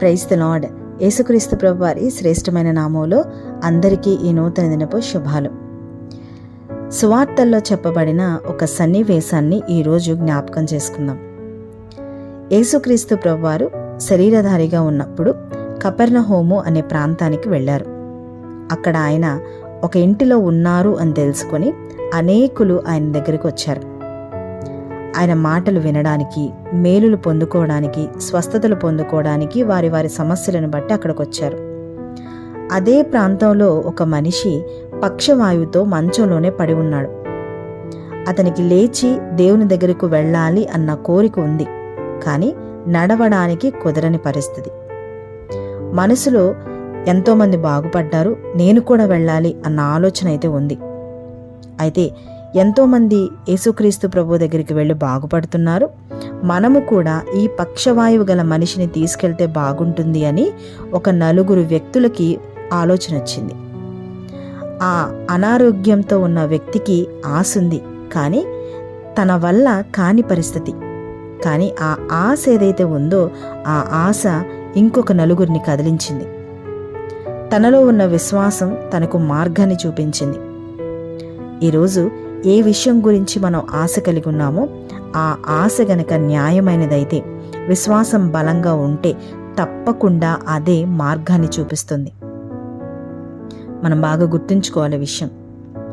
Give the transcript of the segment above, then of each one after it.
Praise the lord యేసుక్రీస్తు ప్రభు వారి శ్రేష్టమైన నామంలో అందరికీ ఈ నూతన దినపు శుభాలు. సువార్తల్లో చెప్పబడిన ఒక సన్నివేశాన్ని ఈరోజు జ్ఞాపకం చేసుకుందాం. యేసుక్రీస్తు ప్రభువారు శరీరధారిగా ఉన్నప్పుడు కపెర్నహోము అనే ప్రాంతానికి వెళ్ళారు. అక్కడ ఆయన ఒక ఇంటిలో ఉన్నారు అని తెలుసుకొని అనేకులు ఆయన దగ్గరికి వచ్చారు. ఆయన మాటలు వినడానికి మేలులు పొందుకోవడానికి స్వస్థతలు పొందుకోవడానికి వారి వారి సమస్యలను బట్టి అక్కడికి వచ్చారు అదే ప్రాంతంలో ఒక మనిషి పక్షవాయువుతో మంచంలోనే పడి ఉన్నాడు. అతనికి లేచి దేవుని దగ్గరకు వెళ్ళాలి అన్న కోరిక ఉంది కానీ నడవడానికి కుదరని పరిస్థితి. మనసులో ఎంతోమంది బాగుపడ్డారు నేను కూడా వెళ్ళాలి అన్న ఆలోచన అయితే ఉంది. అయితే ఎంతోమంది యేసుక్రీస్తు ప్రభు దగ్గరికి వెళ్ళి బాగుపడుతున్నారు. మనము కూడా ఈ పక్షవాయువు గల మనిషిని తీసుకెళ్తే బాగుంటుంది అని ఒక నలుగురు వ్యక్తులకి ఆలోచన వచ్చింది. ఆ అనారోగ్యంతో ఉన్న వ్యక్తికి ఆశ ఉంది. కానీ తన వల్ల కాని పరిస్థితి. కానీ ఆ ఆశ ఏదైతే ఉందో ఆ ఆశ ఇంకొక నలుగురిని కదిలించింది. తనలో ఉన్న విశ్వాసం తనకు మార్గాన్ని చూపించింది. ఈరోజు ఏ విషయం గురించి మనం ఆశ కలిగి ఉన్నామో ఆ ఆశ గనక న్యాయమైనదైతే విశ్వాసం బలంగా ఉంటే తప్పకుండా అదే మార్గాన్ని చూపిస్తుంది. మనం బాగా గుర్తుంచుకోవాలి విషయం.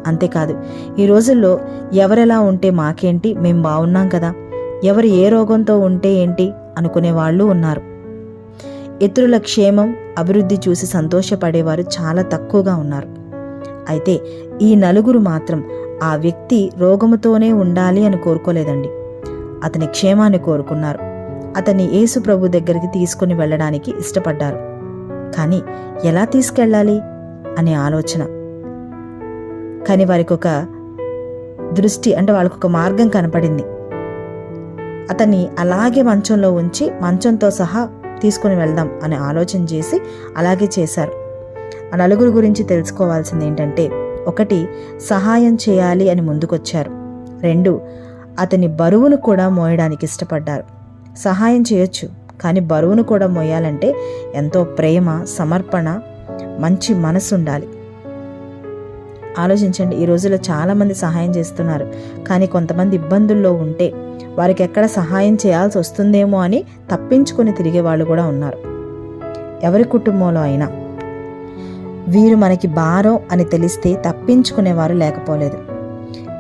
అంతేకాదు ఈ రోజుల్లో ఎవరెలా ఉంటే మాకేంటి మేం బాగున్నాం కదా ఎవరు ఏ రోగంతో ఉంటే ఏంటి అనుకునే వాళ్ళు ఉన్నారు. ఇతరుల క్షేమం అభివృద్ధి చూసి సంతోషపడేవారు చాలా తక్కువగా ఉన్నారు. అయితే ఈ నలుగురు మాత్రం ఆ వ్యక్తి రోగముతోనే ఉండాలి అని కోరుకోలేదండి. అతని క్షేమాన్ని కోరుకున్నారు. అతన్ని యేసు ప్రభు దగ్గరికి తీసుకుని వెళ్ళడానికి ఇష్టపడ్డారు. కానీ ఎలా తీసుకెళ్ళాలి? అనే ఆలోచన. కానీ వారికి ఒక దృష్టి అంటే వాళ్ళకు ఒక మార్గం కనపడింది. అతన్ని అలాగే మంచంలో ఉంచి మంచంతో సహా తీసుకుని వెళ్దాం అనే ఆలోచన చేసి అలాగే చేశారు. ఆ నలుగురు గురించి తెలుసుకోవాల్సింది ఏంటంటే ఒకటి సహాయం చేయాలి అని ముందుకొచ్చారు. రెండు అతని బరువును కూడా మోయడానికి ఇష్టపడ్డారు. సహాయం చేయొచ్చు కానీ బరువును కూడా మోయాలంటే ఎంతో ప్రేమ సమర్పణ మంచి మనసు ఉండాలి ఆలోచించండి ఈ రోజుల్లో చాలామంది సహాయం చేస్తున్నారు కానీ కొంతమంది ఇబ్బందుల్లో ఉంటే వారికి ఎక్కడ సహాయం చేయాల్సి వస్తుందేమో అని తప్పించుకొని తిరిగే వాళ్ళు కూడా ఉన్నారు. ఎవరి కుటుంబంలో అయినా వీరు మనకి భారం అని తెలిస్తే తప్పించుకునేవారు లేకపోలేదు.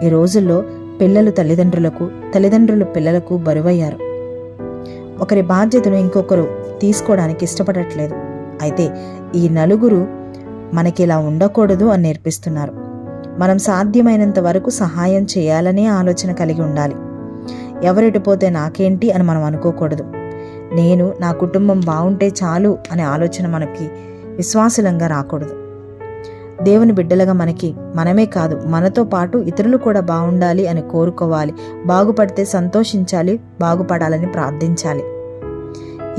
ఈ రోజుల్లో పిల్లలు తల్లిదండ్రులకు తల్లిదండ్రులు పిల్లలకు బరువయ్యారు. ఒకరి బాధ్యతను ఇంకొకరు తీసుకోవడానికి ఇష్టపడట్లేదు. అయితే ఈ నలుగురు మనకి ఇలా ఉండకూడదు అని నేర్పిస్తున్నారు. మనం సాధ్యమైనంత వరకు సహాయం చేయాలనే ఆలోచన కలిగి ఉండాలి. ఎవరెటిపోతే నాకేంటి అని మనం అనుకోకూడదు. నేను నా కుటుంబం బాగుంటే చాలు అనే ఆలోచన మనకి విశ్వాసులంగా రాకూడదు. దేవుని బిడ్డలుగా మనకి మనమే కాదు మనతో పాటు ఇతరులు కూడా బాగుండాలి అని కోరుకోవాలి. బాగుపడితే సంతోషించాలి బాగుపడాలని ప్రార్థించాలి.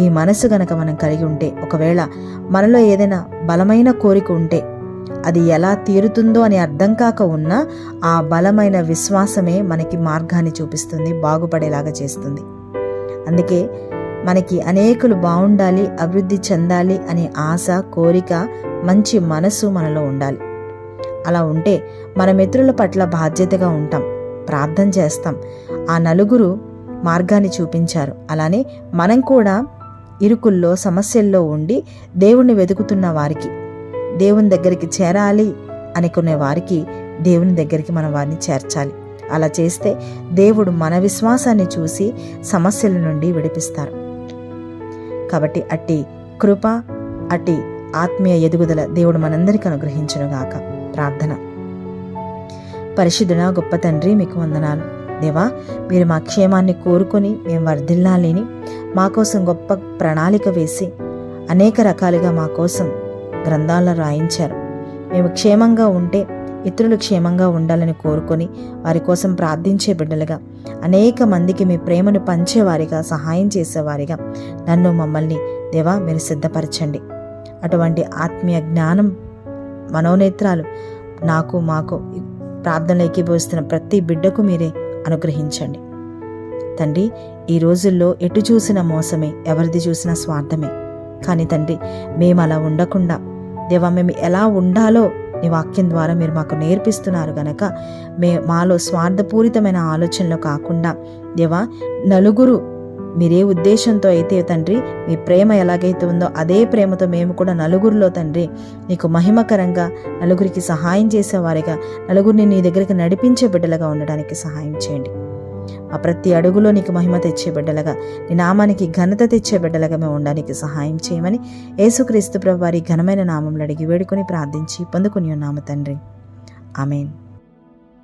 ఈ మనసు గనక మనం కలిగి ఉంటే ఒకవేళ మనలో ఏదైనా బలమైన కోరిక ఉంటే అది ఎలా తీరుతుందో అని అర్థం కాక ఉన్నా ఆ బలమైన విశ్వాసమే మనకి మార్గాన్ని చూపిస్తుంది బాగుపడేలాగా చేస్తుంది. అందుకే మనకి అనేకులు బాగుండాలి అభివృద్ధి చెందాలి అనే ఆశ కోరిక మంచి మనసు మనలో ఉండాలి. అలా ఉంటే మన మిత్రుల పట్ల బాధ్యతగా ఉంటాం ప్రార్థన చేస్తాం. ఆ నలుగురు మార్గాన్ని చూపించారు. అలానే మనం కూడా ఇరుకుల్లో సమస్యల్లో ఉండి దేవుణ్ణి వెతుకుతున్న వారికి దేవుని దగ్గరికి చేరాలి అనుకునే వారికి దేవుని దగ్గరికి మనం వారిని చేర్చాలి. అలా చేస్తే దేవుడు మన విశ్వాసాన్ని చూసి సమస్యల నుండి విడిపిస్తారు. కాబట్టి అట్టి కృప అట్టి ఆత్మీయ ఎదుగుదల దేవుడు మనందరికీ అనుగ్రహించునుగాక. ప్రార్థన. పరిశుద్ధుడా గొప్ప తండ్రి మీకు వందనాలు. దేవా మీరు మా క్షేమాన్ని కోరుకొని మేము వర్ధిల్లాలని మా కోసం గొప్ప ప్రణాళిక వేసి అనేక రకాలుగా మా కోసం గ్రంథాలను రాయించారు. మేము క్షేమంగా ఉంటే ఇతరులు క్షేమంగా ఉండాలని కోరుకొని వారి కోసం ప్రార్థించే బిడ్డలుగా అనేక మందికి మీ ప్రేమను పంచేవారిగా సహాయం చేసేవారిగా నన్ను మమ్మల్ని దేవా మీరు సిద్ధపరచండి. అటువంటి ఆత్మీయ జ్ఞానం మనోనేత్రాలు నాకు మాకు ప్రార్థనలు ఎక్కిపోస్తున్న ప్రతి బిడ్డకు మీరే అనుగ్రహించండి. తండ్రి ఈ రోజుల్లో ఎటు చూసిన మోసమే ఎవరిది చూసిన స్వార్థమే. కానీ తండ్రి మేము అలా ఉండకుండా దేవా మేము ఎలా ఉండాలో నీ వాక్యం ద్వారా మీరు మాకు నేర్పిస్తున్నారు గనక మే మాలో స్వార్థపూరితమైన ఆలోచనలు కాకుండా దేవా నలుగురు మీరే ఉద్దేశంతో అయితే తండ్రి మీ ప్రేమ ఎలాగైతే ఉందో అదే ప్రేమతో మేము కూడా నలుగురిలో తండ్రి నీకు మహిమకరంగా నలుగురికి సహాయం చేసేవారిగా నలుగురిని నీ దగ్గరికి నడిపించే బిడ్డలుగా ఉండడానికి సహాయం చేయండి. మా ప్రతి అడుగులో నీకు మహిమ తెచ్చే బిడ్డలుగా నీ నామానికి ఘనత తెచ్చే బిడ్డలుగా మేము ఉండడానికి సహాయం చేయమని యేసుక్రీస్తు ప్రభు వారి ఘనమైన నామంలో అడిగి వేడుకొని ప్రార్థించి పొందుకుని ఉన్నాము తండ్రి. ఆమెన్.